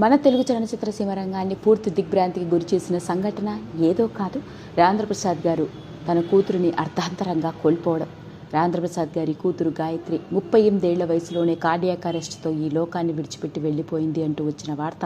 మన తెలుగు చలనచిత్ర సీమ రంగాన్ని పూర్తి దిగ్భ్రాంతికి గురి చేసిన సంఘటన ఏదో కాదు. రాంధ్రప్రసాద్ గారు తన కూతురుని అర్ధాంతరంగా కోల్పోవడం. రాంధ్రప్రసాద్ గారి కూతురు గాయత్రి ముప్పై ఎనిమిదేళ్ళ వయసులోనే కార్డియాక్ అరెస్ట్తో ఈ లోకాన్ని విడిచిపెట్టి వెళ్ళిపోయింది అంటూ వచ్చిన వార్త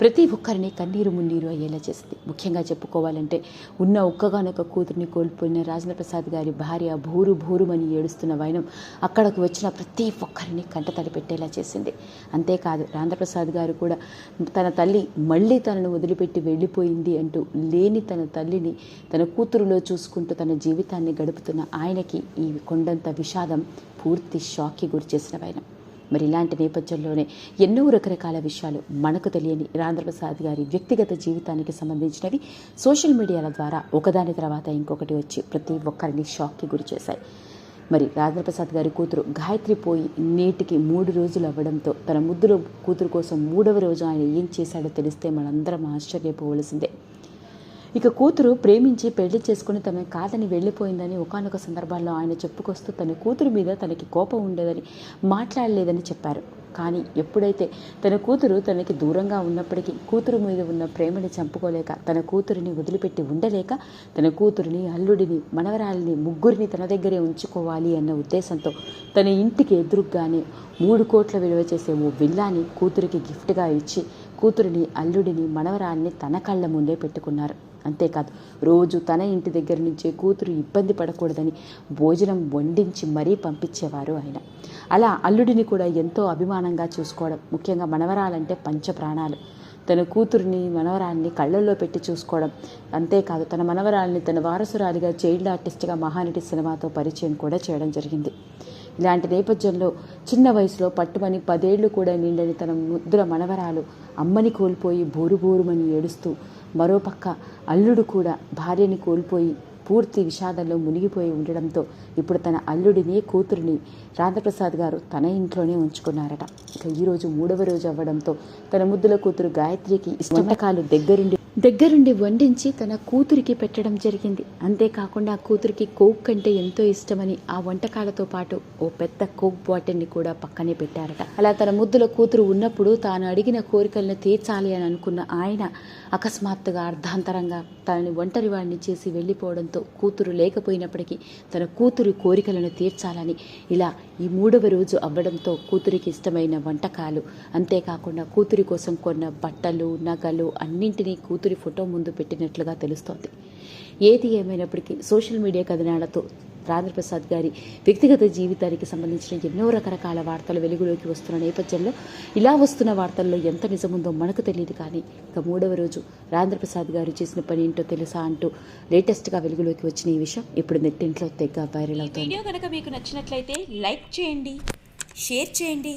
ప్రతి ఒక్కరిని కన్నీరు మున్నీరు అయ్యేలా చేసింది. ముఖ్యంగా చెప్పుకోవాలంటే ఉన్న ఒక్కగానొక్క కూతురిని కోల్పోయిన రాజేంద్రప్రసాద్ గారి భార్య భూరు భూరుమని ఏడుస్తున్న వైనం అక్కడకు వచ్చిన ప్రతి ఒక్కరిని కంటతడి పెట్టేలా చేసింది. అంతేకాదు రాంధ్రప్రసాద్ గారు కూడా తన తల్లి మళ్ళీ తనను వదిలిపెట్టి వెళ్ళిపోయింది అంటూ లేని తన తల్లిని తన కూతురులో చూసుకుంటూ తన జీవితాన్ని గడుపుతున్న ఆయనకి ఈ కొండంత విషాదం పూర్తి షాక్కి గురి చేసిన ఆయన. మరి ఇలాంటి నేపథ్యంలోనే ఎన్నో రకరకాల విషయాలు మనకు తెలియని రాంధ్రప్రసాద్ గారి వ్యక్తిగత జీవితానికి సంబంధించినవి సోషల్ మీడియాల ద్వారా ఒకదాని తర్వాత ఇంకొకటి వచ్చి ప్రతి ఒక్కరిని షాక్కి గురి చేశాయి. మరి రాజేంద్రప్రసాద్ గారి కూతురు గాయత్రి పోయి నేటికి మూడు రోజులు అవ్వడంతో తన ముద్దులో కూతురు కోసం మూడవ రోజు ఆయన ఏం చేశాడో తెలిస్తే మనందరం ఆశ్చర్యపోవలసిందే. ఇక కూతురు ప్రేమించి పెళ్ళి చేసుకుని తమ కాదని వెళ్ళిపోయిందని ఒకానొక సందర్భాల్లో ఆయన చెప్పుకొస్తూ తన కూతురు మీద తనకి కోపం ఉండేదని మాట్లాడలేదని చెప్పారు. కానీ ఎప్పుడైతే తన కూతురు తనకి దూరంగా ఉన్నప్పటికీ కూతురు మీద ఉన్న ప్రేమని చంపుకోలేక తన కూతురిని వదిలిపెట్టి ఉండలేక తన కూతురిని అల్లుడిని మనవరాలిని ముగ్గురిని తన దగ్గరే ఉంచుకోవాలి అన్న ఉద్దేశంతో తన ఇంటికి ఎదురుగానే మూడు కోట్ల విలువ చేసే ఓ విల్లాని కూతురికి గిఫ్ట్గా ఇచ్చి కూతురిని అల్లుడిని మనవరాల్ని తన కళ్ళ ముందే పెట్టుకున్నారు. అంతేకాదు రోజు తన ఇంటి దగ్గర నుంచే కూతురు ఇబ్బంది పడకూడదని భోజనం వండించి మరీ పంపించేవారు ఆయన. అలా అల్లుడిని కూడా ఎంతో అభిమానంగా చూసుకోవడం ముఖ్యంగా మనవరాలంటే పంచప్రాణాలు. తన కూతురిని మనవరాల్ని కళ్ళల్లో పెట్టి చూసుకోవడం అంతేకాదు తన మనవరాల్ని తన వారసురాలిగా చైల్డ్ ఆర్టిస్ట్గా మహానటి సినిమాతో పరిచయం కూడా చేయడం జరిగింది. ఇలాంటి నేపథ్యంలో చిన్న వయసులో పట్టుమని పదేళ్ళు కూడా నిండని తన ముద్దుల మనవరాలు అమ్మని కోల్పోయి బోరు బోరుమని ఏడుస్తూ మరోపక్క అల్లుడు కూడా భార్యని కోల్పోయి పూర్తి విషాదంలో మునిగిపోయి ఉండడంతో ఇప్పుడు తన అల్లుడిని కూతురిని రాధాప్రసాద్ గారు తన ఇంట్లోనే ఉంచుకున్నారట. ఇక ఈరోజు మూడవ రోజు అవ్వడంతో తన ముద్దుల కూతురు గాయత్రికి వంటకాలు దగ్గరుండి దగ్గరుండి వండించి తన కూతురికి పెట్టడం జరిగింది. అంతేకాకుండా కూతురికి కోక్ అంటే ఎంతో ఇష్టమని ఆ వంటకాలతో పాటు ఓ పెద్ద కోక్ బాటిల్ని కూడా పక్కనే పెట్టారట. అలా తన ముద్దుల కూతురు ఉన్నప్పుడు తాను అడిగిన కోరికలను తీర్చాలి అని అనుకున్న ఆయన అకస్మాత్తుగా అర్ధాంతరంగా తనని ఒంటరి వాడిని చేసి వెళ్ళిపోవడంతో కూతురు లేకపోయినప్పటికీ తన కూతురు కోరికలను తీర్చాలని ఇలా ఈ మూడవ రోజు అవ్వడంతో కూతురికి ఇష్టమైన వంటకాలు అంతేకాకుండా కూతురి కోసం కొన్న బట్టలు నగలు అన్నింటినీ కూతురి ఫోటో ముందు పెట్టినట్లుగా తెలుస్తోంది. ఏది ఏమైనప్పటికీ సోషల్ మీడియా కథనాలతో రాజప్రసాద్ గారి వ్యక్తిగత జీవితానికి సంబంధించిన ఎన్నో రకరకాల వార్తలు వెలుగులోకి వస్తున్న నేపథ్యంలో ఇలా వస్తున్న వార్తల్లో ఎంత నిజముందో మనకు తెలియదు కానీ ఇక మూడవ రోజు రాజేంద్రప్రసాద్ గారు చేసిన పని ఏంటో తెలుసా అంటూ లేటెస్ట్గా వెలుగులోకి వచ్చిన ఈ విషయం ఇప్పుడు నెట్టింట్లో తెగ వైరల్ అవుతోంది. వీడియో కనుక మీకు నచ్చినట్లయితే లైక్ చేయండి షేర్ చేయండి.